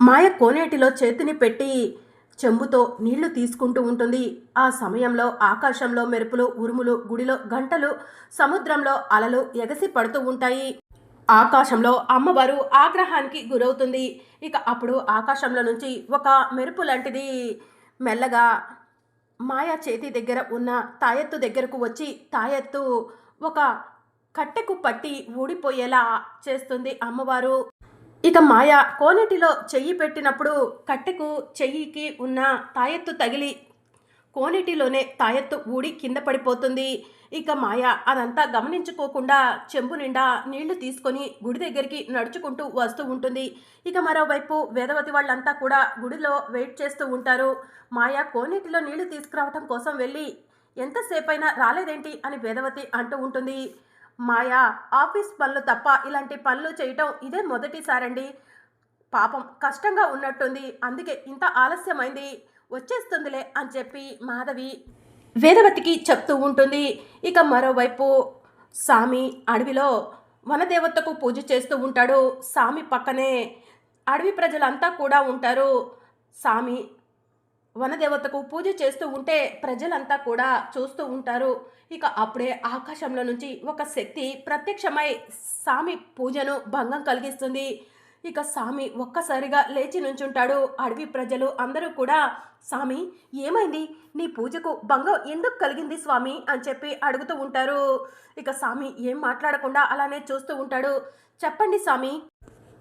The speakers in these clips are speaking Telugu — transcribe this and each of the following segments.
మాయ కోనేటిలో చేతిని పెట్టి చెంబుతో నీళ్ళు తీసుకుంటూ ఉంటుంది. ఆ సమయంలో ఆకాశంలో మెరుపులు ఉరుములు గుడిలో గంటలు సముద్రంలో అలలు ఎగసి పడుతూ ఉంటాయి. ఆకాశంలో అమ్మవారు ఆగ్రహానికి గురవుతుంది. ఇక అప్పుడు ఆకాశంలో నుంచి ఒక మెరుపు లాంటిది మెల్లగా మాయా చేతి దగ్గర ఉన్న తాయెత్తు దగ్గరకు వచ్చి తాయెత్తు ఒక కట్టెకు పట్టి ఊడిపోయేలా చేస్తుంది అమ్మవారు. ఇక మాయ కోనేటిలో చెయ్యి పెట్టినప్పుడు కట్టెకు చెయ్యికి ఉన్న తాయెత్తు తగిలి కోనేటిలోనే తాయెత్తు ఊడి కింద పడిపోతుంది. ఇక మాయ అదంతా గమనించుకోకుండా చెంబు నిండా నీళ్ళు తీసుకొని గుడి దగ్గరికి నడుచుకుంటూ వస్తూ ఉంటుంది. ఇక మరోవైపు వేదవతి వాళ్ళంతా కూడా గుడిలో వెయిట్ చేస్తూ ఉంటారు. మాయ కోనేటిలో నీళ్ళు తీసుకురావటం కోసం వెళ్ళి ఎంతసేపైనా రాలేదేంటి అని వేదవతి అంటూ ఉంటుంది. మాయా ఆఫీస్ పనులు తప్ప ఇలాంటి పనులు చేయటం ఇదే మొదటిసారండి. పాపం కష్టంగా ఉన్నట్టుంది. అందుకే ఇంత ఆలస్యమైంది. వచ్చేస్తుందిలే అని చెప్పి మాధవి వేదవతికి చెప్తూ ఉంటుంది. ఇక మరోవైపు సామి అడవిలో వనదేవతకు పూజ చేస్తూ ఉంటాడు. సామి పక్కనే అడవి ప్రజలంతా కూడా ఉంటారు. సామి వనదేవతకు పూజ చేస్తూ ఉంటే ప్రజలంతా కూడా చూస్తూ ఉంటారు. ఇక అప్పుడే ఆకాశంలో నుంచి ఒక శక్తి ప్రత్యక్షమై సామి పూజను భంగం కలిగిస్తుంది. ఇక సామి ఒక్కసారిగా లేచి నుంచుంటాడు. అడవి ప్రజలు అందరూ కూడా స్వామి ఏమైంది? నీ పూజకు భంగం ఎందుకు కలిగింది స్వామి? అని చెప్పి అడుగుతూ ఉంటారు. ఇక స్వామి ఏం మాట్లాడకుండా అలానే చూస్తూ ఉంటాడు. చెప్పండి స్వామి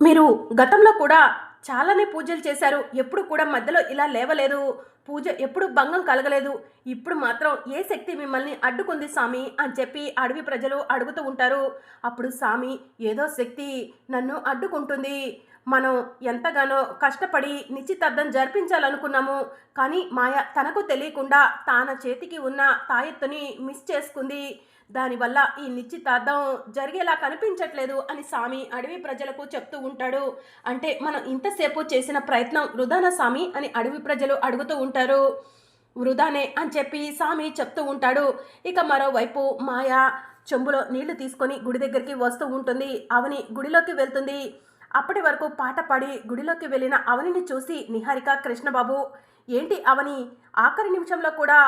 మీరు గతంలో కూడా చాలానే పూజలు చేశారు. ఎప్పుడు కూడా మధ్యలో ఇలా లేవలేదు. పూజ ఎప్పుడు భంగం కలగలేదు. ఇప్పుడు మాత్రం ఏ శక్తి మిమ్మల్ని అడ్డుకుంది స్వామి అని చెప్పి అడవి ప్రజలు అడుగుతూ ఉంటారు. అప్పుడు స్వామి ఏదో శక్తి నన్ను అడ్డుకుంటుంది. మనం ఎంతగానో కష్టపడి నిశ్చితార్థం జరిపించాలనుకున్నాము కానీ మాయ తనకు తెలియకుండా తాన చేతికి ఉన్న తాయెత్తుని మిస్ చేసుకుంది. దానివల్ల ఈ నిశ్చితార్థం జరిగేలా కనిపించట్లేదు అని స్వామి అడవి ప్రజలకు చెప్తూ ఉంటాడు. అంటే మనం ఇంతసేపు చేసిన ప్రయత్నం వృధానా స్వామి అని అడవి ప్రజలు అడుగుతూ ఉంటారు. వృధానే అని చెప్పి స్వామి చెప్తూ ఉంటాడు. ఇక మరోవైపు మాయా చెంబులో నీళ్ళు తీసుకొని గుడి దగ్గరికి వస్తూ ఉంటుంది. అవని గుడిలోకి వెళ్తుంది. అప్పటి వరకు పాట పాడి గుడిలోకి వెళ్ళిన అవనిని చూసి నిహారిక కృష్ణబాబు ఏంటి అవని ఆఖరి నిమిషంలో కూడా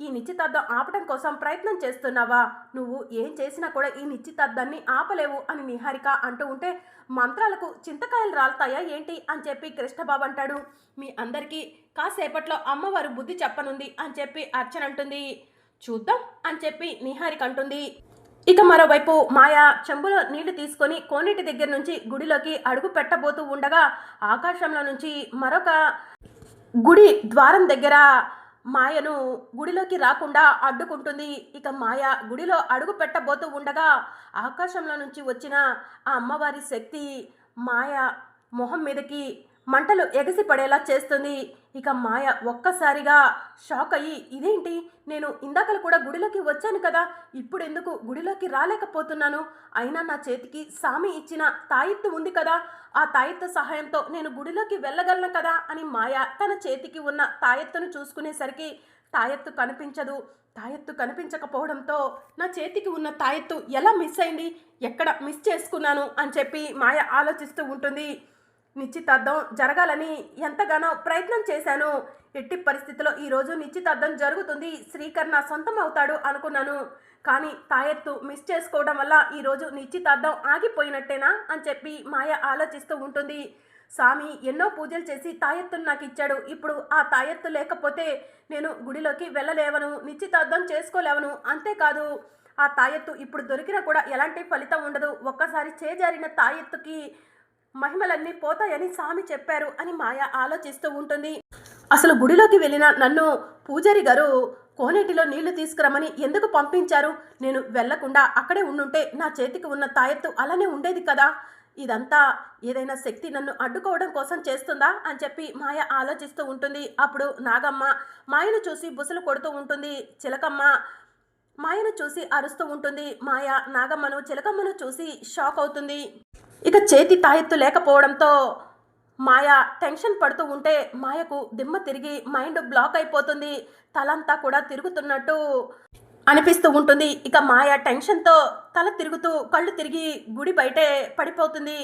ఈ నిశ్చితార్థం ఆపటం కోసం ప్రయత్నం చేస్తున్నావా? నువ్వు ఏం చేసినా కూడా ఈ నిశ్చితార్థాన్ని ఆపలేవు అని నిహారిక అంటూ ఉంటే మంత్రాలకు చింతకాయలు రాలుతాయా ఏంటి? అని చెప్పి కృష్ణబాబు అంటాడు. మీ అందరికీ కాసేపట్లో అమ్మవారు బుద్ధి చెప్పనుంది అని చెప్పి అర్చన అంటుంది. చూద్దాం అని చెప్పి నిహారిక అంటుంది. ఇక మరోవైపు మాయా చెంబులో నీళ్ళు తీసుకొని కోనేటి దగ్గర నుంచి గుడిలోకి అడుగు పెట్టబోతూ ఉండగా ఆకాశంలో నుంచి మరొక గుడి ద్వారం దగ్గర మాయను గుడిలోకి రాకుండా అడ్డుకుంటుంది. ఇక మాయ గుడిలో అడుగు పెట్టబోతూ ఉండగా ఆకాశంలో నుంచి వచ్చిన ఆ అమ్మవారి శక్తి మాయ మొహం మీదకి మంటలు ఎగసి పడేలా చేస్తుంది. ఇక మాయ ఒక్కసారిగా షాక్ అయ్యి ఇదేంటి? నేను ఇందాకలు కూడా గుడిలోకి వచ్చాను కదా ఇప్పుడు ఎందుకు గుడిలోకి రాలేకపోతున్నాను? అయినా నా చేతికి సామి ఇచ్చిన తాయెత్తు ఉంది కదా ఆ తాయిత్తు సహాయంతో నేను గుడిలోకి వెళ్ళగలను కదా? అని మాయ తన చేతికి ఉన్న తాయెత్తును చూసుకునేసరికి తాయెత్తు కనిపించదు. తాయెత్తు కనిపించకపోవడంతో నా చేతికి ఉన్న తాయెత్తు ఎలా మిస్ అయింది? ఎక్కడ మిస్ చేసుకున్నాను? అని చెప్పి మాయ ఆలోచిస్తూ ఉంటుంది. నిశ్చితార్థం జరగాలని ఎంతగానో ప్రయత్నం చేశాను. ఎట్టి పరిస్థితిలో ఈరోజు నిశ్చితార్థం జరుగుతుంది. శ్రీకర్ నా సొంతం అవుతాడు అనుకున్నాను. కానీ తాయెత్తు మిస్ చేసుకోవడం వల్ల ఈరోజు నిశ్చితార్థం ఆగిపోయినట్టేనా అని చెప్పి మాయ ఆలోచిస్తూ ఉంటుంది. స్వామి ఎన్నో పూజలు చేసి తాయెత్తును నాకు ఇచ్చాడు. ఇప్పుడు ఆ తాయెత్తు లేకపోతే నేను గుడిలోకి వెళ్ళలేవను నిశ్చితార్థం చేసుకోలేవను. అంతేకాదు ఆ తాయెత్తు ఇప్పుడు దొరికినా కూడా ఎలాంటి ఫలితం ఉండదు. ఒక్కసారి చేజారిన తాయెత్తుకి మహిమలన్నీ పోతాయని స్వామి చెప్పారు అని మాయ ఆలోచిస్తూ ఉంటుంది. అసలు గుడిలోకి వెళ్ళిన నన్ను పూజారి గారు కోనేటిలో నీళ్ళు తీసుకురమ్మని ఎందుకు పంపించారు? నేను వెళ్ళకుండా అక్కడే ఉండుంటే నా చేతికి ఉన్న తాయెత్తు అలానే ఉండేది కదా. ఇదంతా ఏదైనా శక్తి నన్ను అడ్డుకోవడం కోసం చేస్తుందా? అని చెప్పి మాయ ఆలోచిస్తూ ఉంటుంది. అప్పుడు నాగమ్మ మాయను చూసి బుసలు కొడుతూ ఉంటుంది. చిలకమ్మ మాయను చూసి అరుస్తూ ఉంటుంది. మాయ నాగమ్మను చిలకమ్మను చూసి షాక్ అవుతుంది. ఇక చేతి తాయెత్తు లేకపోవడంతో మాయ టెన్షన్ పడుతూ ఉంటే మాయకు దిమ్మ తిరిగి మైండ్ బ్లాక్ అయిపోతుంది. తలంతా కూడా తిరుగుతున్నట్టు అనిపిస్తూ ఉంటుంది. ఇక మాయ టెన్షన్తో తల తిరుగుతూ కళ్ళు తిరిగి గుడి బయటే పడిపోతుంది.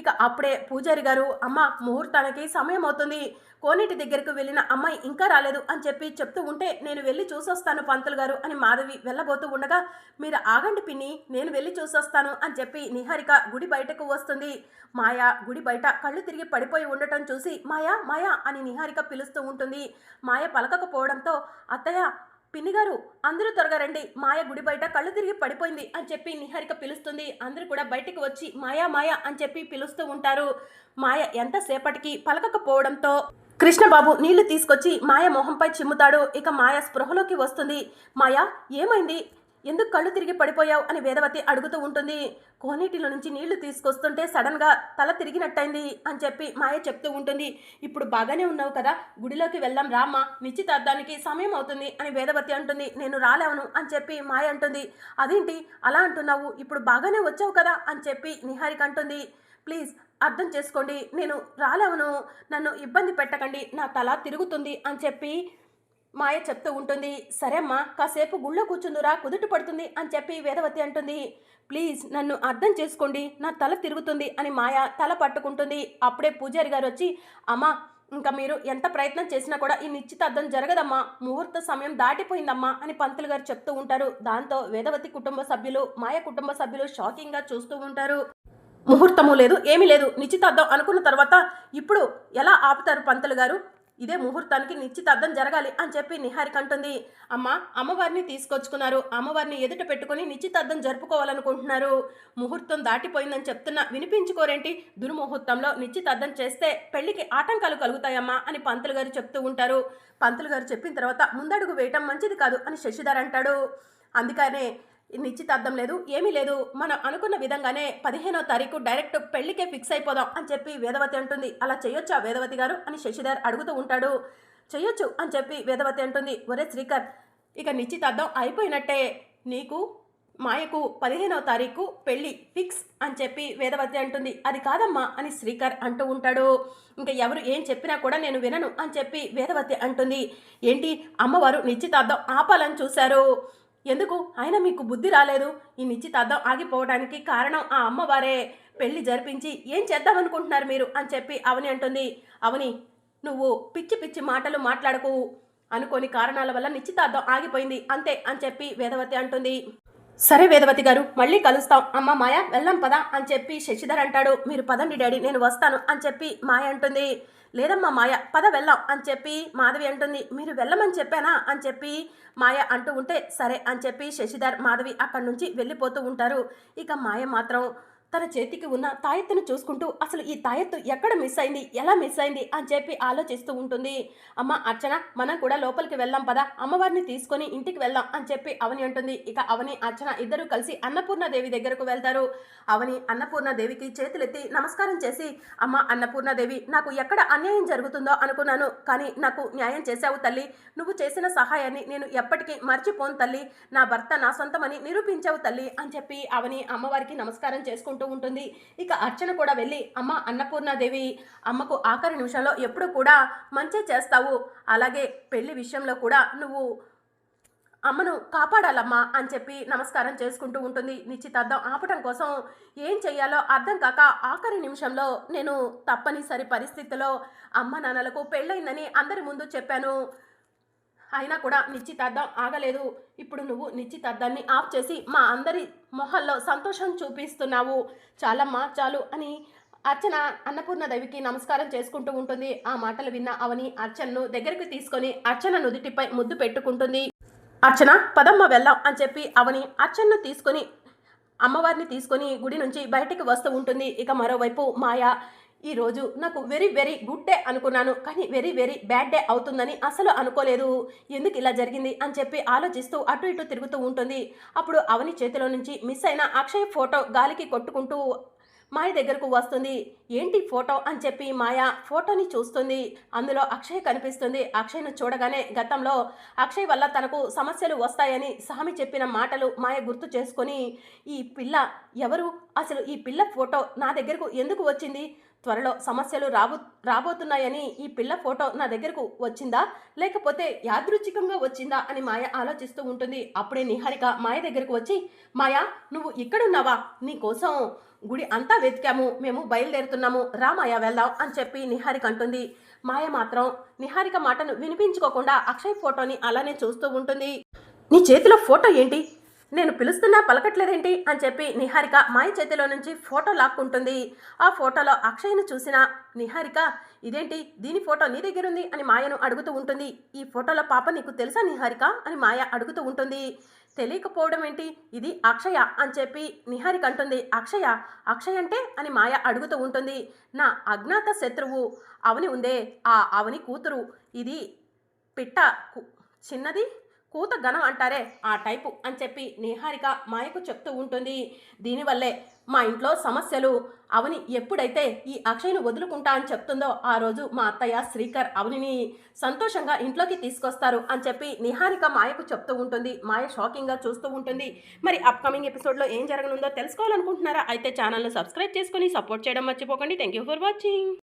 ఇక అప్పుడే పూజారి గారు అమ్మ ముహూర్తానికి సమయం అవుతుంది. కోనేటి దగ్గరకు వెళ్ళిన అమ్మాయి ఇంకా రాలేదు అని చెప్పి చెప్తూ ఉంటే నేను వెళ్ళి చూసొస్తాను పంతులు గారు అని మాధవి వెళ్ళబోతూ ఉండగా మీరు ఆగండి పిన్ని నేను వెళ్ళి చూసొస్తాను అని చెప్పి నిహారిక గుడి బయటకు వస్తుంది. మాయా గుడి బయట కళ్ళు తిరిగి పడిపోయి ఉండటం చూసి మాయా మాయా అని నిహారిక పిలుస్తూ ఉంటుంది. మాయ పలకకపోవడంతో అత్తయ్య పిన్ని గారు అందరూ త్వరగా రండి. మాయ గుడి బయట కళ్ళు తిరిగి పడిపోయింది అని చెప్పి నిహారిక పిలుస్తుంది. అందరూ కూడా బయటికి వచ్చి మాయా మాయా అని చెప్పి పిలుస్తూ ఉంటారు. మాయ ఎంతసేపటికి పలకకపోవడంతో కృష్ణబాబు నీళ్ళు తీసుకొచ్చి మాయ మొహంపై చిమ్ముతాడు. ఇక మాయ స్పృహలోకి వస్తుంది. మాయా ఏమైంది? ఎందుకు కళ్ళు తిరిగి పడిపోయావు అని వేదవతి అడుగుతూ ఉంటుంది. కోనేటిలో నుంచి నీళ్ళు తీసుకొస్తుంటే సడన్గా తల తిరిగినట్టయింది అని చెప్పి మాయ చెప్తూ ఉంటుంది. ఇప్పుడు బాగానే ఉన్నావు కదా గుడిలోకి వెళ్దాం రామ్మా నిశ్చితార్థానికి సమయం అవుతుంది అని వేదవతి అంటుంది. నేను రాలేవను అని చెప్పి మాయ అంటుంది. అదేంటి అలా అంటున్నావు? ఇప్పుడు బాగానే వచ్చావు కదా అని చెప్పి నిహారిక అంటుంది. ప్లీజ్ అర్థం చేసుకోండి నేను రాలేవను నన్ను ఇబ్బంది పెట్టకండి నా తల తిరుగుతుంది అని చెప్పి మాయ చెప్తూ ఉంటుంది సరే అమ్మా కాసేపు గుళ్ళో కూర్చుందురా కుదుట పడుతుంది అని చెప్పి వేదవతి అంటుంది. ప్లీజ్ నన్ను అర్థం చేసుకోండి నా తల తిరుగుతుంది అని మాయ తల పట్టుకుంటుంది. అప్పుడే పూజారి గారు వచ్చి అమ్మా ఇంకా మీరు ఎంత ప్రయత్నం చేసినా కూడా ఈ నిశ్చితార్థం జరగదమ్మా ముహూర్త సమయం దాటిపోయిందమ్మా అని పంతులు గారు చెప్తూ ఉంటారు. దాంతో వేదవతి కుటుంబ సభ్యులు మాయ కుటుంబ సభ్యులు షాకింగ్గా చూస్తూ ఉంటారు. ముహూర్తము లేదు ఏమీ లేదు నిశ్చితార్థం అనుకున్న తర్వాత ఇప్పుడు ఎలా ఆపుతారు పంతులు గారు? ఇదే ముహూర్తానికి నిశ్చితార్థం జరగాలి అని చెప్పి నిహారిక అంటుంది. అమ్మ అమ్మవారిని తీసుకొచ్చుకున్నారు. అమ్మవారిని ఎదుట పెట్టుకొని నిశ్చితార్థం జరుపుకోవాలనుకుంటున్నారు. ముహూర్తం దాటిపోయిందని చెప్తున్నా వినిపించుకోరేంటి? దుర్ముహూర్తంలో నిశ్చితార్థం చేస్తే పెళ్ళికి ఆటంకాలు కలుగుతాయమ్మా అని పంతులు గారు చెప్తూ ఉంటారు. పంతులు గారు చెప్పిన తర్వాత ముందడుగు వేయటం మంచిది కాదు అని శశిధర్ అంటాడు. అందుకనే నిశ్చితార్థం లేదు ఏమీ లేదు. మనం అనుకున్న విధంగానే పదిహేనో తారీఖు డైరెక్ట్ పెళ్ళికే ఫిక్స్ అయిపోదాం అని చెప్పి వేదవతి అంటుంది. అలా చేయొచ్చా వేదవతి గారు? అని శశిధర్ అడుగుతూ ఉంటాడు. చెయ్యొచ్చు అని చెప్పి వేదవతి అంటుంది. ఒరే శ్రీకర్ ఇక నిశ్చితార్థం అయిపోయినట్టే. నీకు మాయకు పదిహేనవ తారీఖు పెళ్ళి ఫిక్స్ అని చెప్పి వేదవతి అంటుంది. అది కాదమ్మా అని శ్రీకర్ అంటూ ఉంటాడు. ఇంకా ఎవరు ఏం చెప్పినా కూడా నేను వినను అని చెప్పి వేదవతి అంటుంది. ఏంటి? అమ్మవారు నిశ్చితార్థం ఆపాలని చూశారు. ఎందుకు? ఆయన మీకు బుద్ధి రాలేదు. ఈ నిశ్చితార్థం ఆగిపోవడానికి కారణం ఆ అమ్మవారే. పెళ్ళి జరిపించి ఏం చేద్దామనుకుంటున్నారు మీరు? అని చెప్పి అవని అంటుంది. అవని నువ్వు పిచ్చి పిచ్చి మాటలు మాట్లాడకు. అనుకోని కారణాల వల్ల నిశ్చితార్థం ఆగిపోయింది. అంతే అని చెప్పి వేదవతి అంటుంది. సరే వేదవతి గారు మళ్ళీ కలుస్తాం. అమ్మ మాయ వెళ్ళాం పదా అని చెప్పి శశిధర్ అంటాడు. మీరు పదండి డాడీ నేను వస్తాను అని చెప్పి మాయ అంటుంది. లేదమ్మా మాయ పద వెళ్ళాం అని చెప్పి మాధవి అంటుంది. మీరు వెళ్ళమని చెప్పానా అని చెప్పి మాయ అంటూ ఉంటే సరే అని చెప్పి శశిధర్ మాధవి అక్కడి నుంచి వెళ్ళిపోతూ ఉంటారు. ఇక మాయ మాత్రం తన చేతికి ఉన్న తాయెత్తును చూసుకుంటూ అసలు ఈ తాయెత్తు ఎక్కడ మిస్ అయింది? ఎలా మిస్ అయింది? అని చెప్పి ఆలోచిస్తూ ఉంటుంది. అమ్మ అర్చన మనం కూడా లోపలికి వెళ్దాం పదా. అమ్మవారిని తీసుకొని ఇంటికి వెళ్దాం అని చెప్పి అవని అంటుంది ఇక అవని అర్చన ఇద్దరు కలిసి అన్నపూర్ణాదేవి దగ్గరకు వెళ్తారు. అవని అన్నపూర్ణాదేవికి చేతులెత్తి నమస్కారం చేసి అమ్మ అన్నపూర్ణాదేవి నాకు ఎక్కడ అన్యాయం జరుగుతుందో అనుకున్నాను కానీ నాకు న్యాయం చేశావు తల్లి. నువ్వు చేసిన సహాయాన్ని నేను ఎప్పటికీ మర్చిపోను తల్లి. నా భర్త నా సొంతమని నిరూపించావు తల్లి అని చెప్పి అవని అమ్మవారికి నమస్కారం చేసుకుంటూ ఉంటుంది. ఇక అర్చన కూడా వెళ్ళి అమ్మ అన్నపూర్ణాదేవి అమ్మకు ఆఖరి నిమిషంలో ఎప్పుడు కూడా మంచి చేస్తావు. అలాగే పెళ్ళి విషయంలో కూడా నువ్వు అమ్మను కాపాడాలమ్మా అని చెప్పి నమస్కారం చేసుకుంటూ ఉంటుంది. నిశ్చితార్థం ఆపటం కోసం ఏం చెయ్యాలో అర్థం కాక ఆఖరి నిమిషంలో నేను తప్పనిసరి పరిస్థితిలో అమ్మ నాన్నలకు పెళ్ళయిందని అందరి ముందు చెప్పాను. అయినా కూడా నిశ్చితార్థం ఆగలేదు. ఇప్పుడు నువ్వు నిశ్చితార్థాన్ని ఆఫ్ చేసి మా అందరి మొహల్లో సంతోషం చూపిస్తున్నావు. చాలమ్మా చాలు అని అర్చన అన్నపూర్ణ దేవికి నమస్కారం చేసుకుంటూ ఉంటుంది. ఆ మాటలు విన్న అవని అర్చనను దగ్గరికి తీసుకొని అర్చన నుదుటిపై ముద్దు పెట్టుకుంటుంది. అర్చన పదమ్మ వెళ్దాం అని చెప్పి అవని అర్చనను తీసుకొని అమ్మవారిని తీసుకొని గుడి నుంచి బయటికి వస్తూ ఉంటుంది. ఇక మరోవైపు మాయ ఈ రోజు నాకు వెరీ వెరీ గుడ్ డే అనుకున్నాను. కానీ వెరీ వెరీ బ్యాడ్ డే అవుతుందని అసలు అనుకోలేదు. ఎందుకు ఇలా జరిగింది అని చెప్పి ఆలోచిస్తూ అటు ఇటు తిరుగుతూ ఉంటుంది. అప్పుడు అవని చేతిలో నుంచి మిస్ అయిన అక్షయ్ ఫోటో గాలికి కొట్టుకుంటూ మాయ దగ్గరకు వస్తుంది. ఏంటి ఫోటో అని చెప్పి మాయ ఫోటోని చూస్తుంది. అందులో అక్షయ్ కనిపిస్తుంది. అక్షయ్ను చూడగానే గతంలో అక్షయ్ వల్ల తనకు సమస్యలు వస్తాయని స్వామి చెప్పిన మాటలు మాయ గుర్తు చేసుకొని ఈ పిల్ల ఎవరు? అసలు ఈ పిల్ల ఫోటో నా దగ్గరకు ఎందుకు వచ్చింది? త్వరలో సమస్యలు రాబో రాబోతున్నాయని ఈ పిల్ల ఫోటో నా దగ్గరకు వచ్చిందా? లేకపోతే యాదృచ్ఛికంగా వచ్చిందా అని మాయ ఆలోచిస్తూ ఉంటుంది. అప్పుడే నిహారిక మాయ దగ్గరకు వచ్చి మాయా నువ్వు ఇక్కడున్నావా? నీకోసం గుడి అంతా వెతికాము. మేము బయలుదేరుతున్నాము. రా మాయా వెళ్దాం అని చెప్పి నిహారిక అంటుంది. మాయ మాత్రం నిహారిక మాటను వినిపించుకోకుండా అక్షయ్ ఫోటోని అలానే చూస్తూ ఉంటుంది. నీ చేతిలో ఫోటో ఏంటి? నేను పిలుస్తున్నా పలకట్లేదేంటి అని చెప్పి నిహారిక మాయ చేతిలో నుంచి ఫోటో లాక్కుంటుంది. ఆ ఫోటోలో అక్షయ్ను చూసిన నిహారిక ఇదేంటి? దీని ఫోటో నీ దగ్గర ఉంది అని మాయను అడుగుతూ ఉంటుంది. ఈ ఫోటోలో పాప నీకు తెలుసా నిహారిక? అని మాయ అడుగుతూ ఉంటుంది. తెలియకపోవడం ఏంటి? ఇది అక్షయ అని చెప్పి నిహారిక అంటుంది. అక్షయ? అక్షయ్ అంటే? అని మాయ అడుగుతూ ఉంటుంది. నా అజ్ఞాత శత్రువు. అవని ఉందే. ఆ అవని కూతురు. ఇది పిట్ట చిన్నది? కూత ఘనం అంటారే ఆ టైపు అని చెప్పి నిహారిక మాయకు చెప్తూ ఉంటుంది. దీనివల్లే మా ఇంట్లో సమస్యలు అవని ఎప్పుడైతే ఈ అక్షయ్ను వదులుకుంటా అని చెప్తుందో ఆ రోజు మా అత్తయ్య శ్రీకర్ అవనిని సంతోషంగా ఇంట్లోకి తీసుకొస్తారు అని చెప్పి నిహారిక మాయకు చెప్తూ ఉంటుంది. మాయ షాకింగ్గా చూస్తూ ఉంటుంది. మరి అప్కమింగ్ ఎపిసోడ్లో ఏం జరగనుందో తెలుసుకోవాలనుకుంటున్నారా? అయితే ఛానల్ను సబ్స్క్రైబ్ చేసుకొని సపోర్ట్ చేయడం మర్చిపోకండి. Thank you for watching